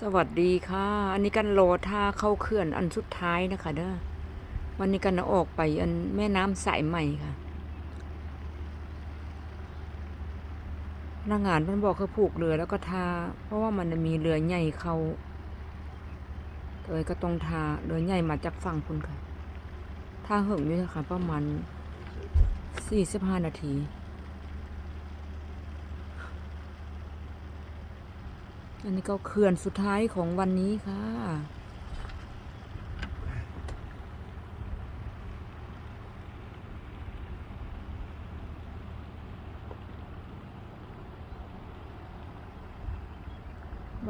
สวัสดีค่ะ อันนี้กันโลท่าเข้าเขื่อนอันสุดท้ายนะคะเด้อ วันนี้กันออกไปอันแม่น้ำสายใหม่ค่ะพนักงานมันบอกเขาผูกเรือแล้วก็ทา เพราะว่ามันมีเรือใหญ่เขาเอยก็ต้องทาเรือใหญ่มาจากฝั่งคุณค่ะท่าเหิงอยู่นะคะประมาณสี่สิบห้านาที อันนี้ก็เขื่อนสุดท้ายของวันนี้ค่ะ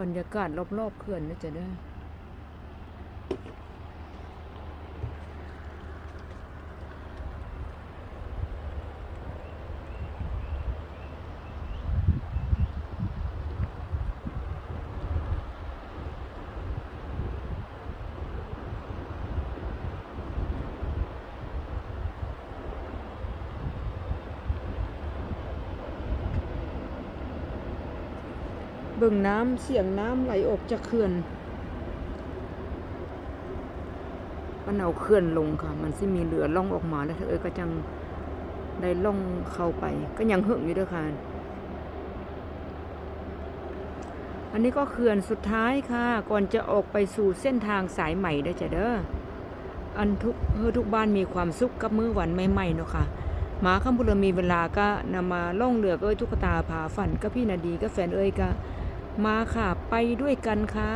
บรรยากาศรอบๆเขื่อนนะจะได้ เบิ่งน้ำเสียงน้ำไหลออกจากเขื่อน มันเอาเขื่อนลงค่ะ มันสิมีเรือล่องออกมาแล้วเธอเอ้ยก็จังได้ล่องเข้าไป ก็ยังหึงอยู่ด้วยค่ะ อันนี้ก็เขื่อนสุดท้ายค่ะ ก่อนจะออกไปสู่เส้นทางสายใหม่ได้จ้ะเด้อ อันทุกเฮอทุกบ้านมีความสุขกับมื้อวันใหม่ๆเนาะค่ะหมาคำบุญมีเวลาก็นำมาล่องเรือก็เอ้ยทุกตาพาฝันก็พี่นาดีก็แฟนเอ้ยก็ มาค่ะ ไปด้วยกันค่ะ